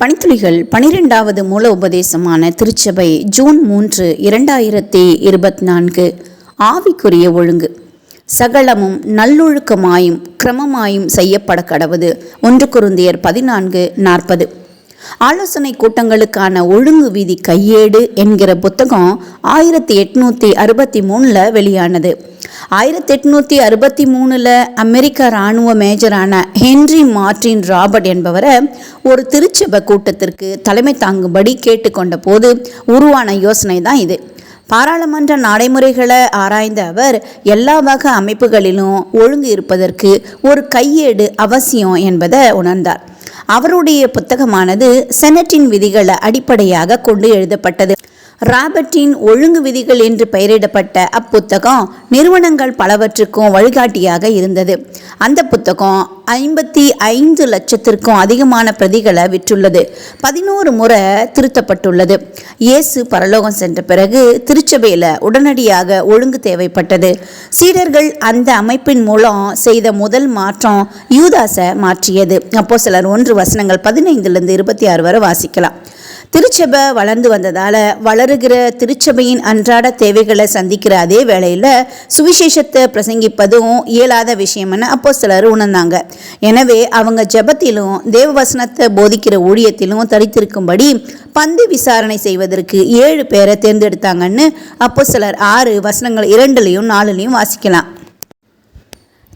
பணித்துளிகள் பனிரெண்டாவது மூல உபதேசமான திருச்சபை ஜூன் மூன்று இரண்டாயிரத்தி இருபத்தி நான்கு ஆவிக்குரிய ஒழுங்கு. சகலமும் நல்லொழுக்கமாயும் கிரமமாயும் செய்யப்பட கடவுது ஒன்று குருந்தியர் பதினான்கு நாற்பது. ஆலோசனை கூட்டங்களுக்கான ஒழுங்கு விதி கையேடு என்கிற புத்தகம் ஆயிரத்தி எட்நூற்றி அறுபத்தி மூணில் வெளியானது. ஆயிரத்தி எட்நூற்றி அறுபத்தி மூணில் அமெரிக்க இராணுவ மேஜரான ஹென்றி மார்டின் ராபர்ட் என்பவரை ஒரு திருச்சபை கூட்டத்திற்கு தலைமை தாங்கும்படி கேட்டுக்கொண்ட போது உருவான யோசனை தான் இது. பாராளுமன்ற நடைமுறைகளை ஆராய்ந்த அவர் எல்லா வகை அமைப்புகளிலும் ஒழுங்கு இருப்பதற்கு ஒரு கையேடு அவசியம் என்பதை உணர்ந்தார். அவருடைய புத்தகமானது செனட்டின் விதிகளை அடிப்படையாக கொண்டு எழுதப்பட்டது. ராபர்ட்டின் ஒழுங்கு விதிகள் என்று பெயரிடப்பட்ட அப்புத்தகம் நிறுவனங்கள் பலவற்றுக்கும் வழிகாட்டியாக இருந்தது. அந்த புத்தகம் ஐம்பத்தி ஐந்து லட்சத்திற்கும் அதிகமான பிரதிகளை விற்றுள்ளது. பதினோரு முறை திருத்தப்பட்டுள்ளது. இயேசு பரலோகம் சென்ற பிறகு திருச்சபையில் உடனடியாக ஒழுங்கு தேவைப்பட்டது. சீடர்கள் அந்த அமைப்பின் மூலம் செய்த முதல் மாற்றம் யூதாசை மாற்றியது. அப்போ சிலர் ஒன்று வசனங்கள் பதினைந்துலேருந்து இருபத்தி ஆறு வரை வாசிக்கலாம். திருச்சபை வளர்ந்து வந்ததால் வளருகிற திருச்சபையின் அன்றாட தேவைகளை சந்திக்கிற அதே வேளையில் சுவிசேஷத்தை பிரசங்கிப்பதும் இயலாத விஷயம்னு அப்போ சிலர் உணர்ந்தாங்க. எனவே அவங்க ஜெபத்திலும் தேவவசனத்தை போதிக்கிற ஊழியத்திலும் தரித்திருக்கும்படி பந்து விசாரணை செய்வதற்கு ஏழு பேரை தேர்ந்தெடுத்தாங்கன்னு அப்போ சிலர் ஆறு வசனங்கள் இரண்டுலையும் நாலுலையும் வாசிக்கலாம்.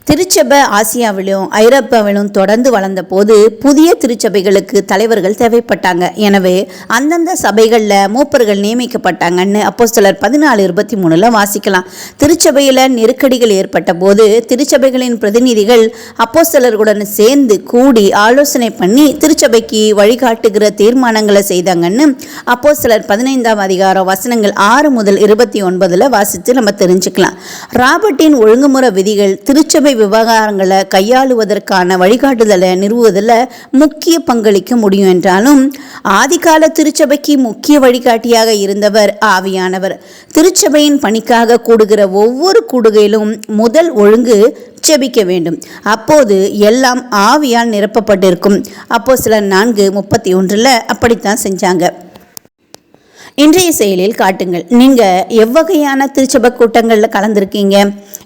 திருச்சபை ஆசியாவிலும் ஐரோப்பாவிலும் தொடர்ந்து வளர்ந்த போது புதிய திருச்சபைகளுக்கு தலைவர்கள் தேவைப்பட்டாங்க. எனவே அந்தந்த சபைகளில் மூப்பர்கள் நியமிக்கப்பட்டாங்கன்னு அப்போ சிலர் பதினாலு இருபத்தி மூணில் வாசிக்கலாம். திருச்சபையில் நெருக்கடிகள் ஏற்பட்ட போது திருச்சபைகளின் பிரதிநிதிகள் அப்போ சிலர்களுடன் சேர்ந்து கூடி ஆலோசனை பண்ணி திருச்சபைக்கு வழிகாட்டுகிற தீர்மானங்களை செய்தாங்கன்னு அப்போ சிலர் பதினைந்தாம் அதிகாரம் வசனங்கள் ஆறு முதல் இருபத்தி ஒன்பதில் வாசித்து நம்ம தெரிஞ்சுக்கலாம். ராபர்ட்டின் ஒழுங்குமுறை விதிகள் திருச்சபை விவகாரங்களை கையாளுவதற்கான வழிகாட்டுதலை நிறுவுவதில் முக்கிய பங்களிக்க முடியும் என்றாலும் ஆதிகால திருச்சபைக்கு முக்கிய வழிகாட்டியாக இருந்தவர் ஆவியானவர். திருச்சபையின் பணிக்காக கூடுகிற ஒவ்வொரு கூடுகையிலும் முதல் ஒழுங்கு ஜெபிக்க வேண்டும். அப்போது எல்லாம் ஆவியால் நிரப்பப்பட்டிருக்கும். அப்போ சில நான்கு முப்பத்தி ஒன்றில் அப்படித்தான் செஞ்சாங்க. இன்றைய செயலில் காட்டுங்கள். நீங்கள் எவ்வகையான திருச்சபை கூட்டங்களில் கலந்துருக்கீங்க?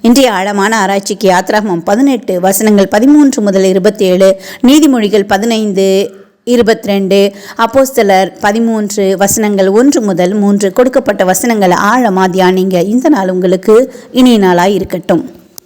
இன்றைய ஆழமான ஆராய்ச்சிக்கு யாத்ராகமம் பதினெட்டு வசனங்கள் பதிமூன்று முதல் இருபத்தி ஏழு நீதிமொழிகள் பதினைந்து இருபத்தி ரெண்டு அப்போஸ்தலர் பதிமூன்று வசனங்கள் ஒன்று முதல் மூன்று கொடுக்கப்பட்ட வசனங்களை ஆழமாக தியானிங்க. இந்த நாள் உங்களுக்கு இனிய நாளாக இருக்கட்டும்.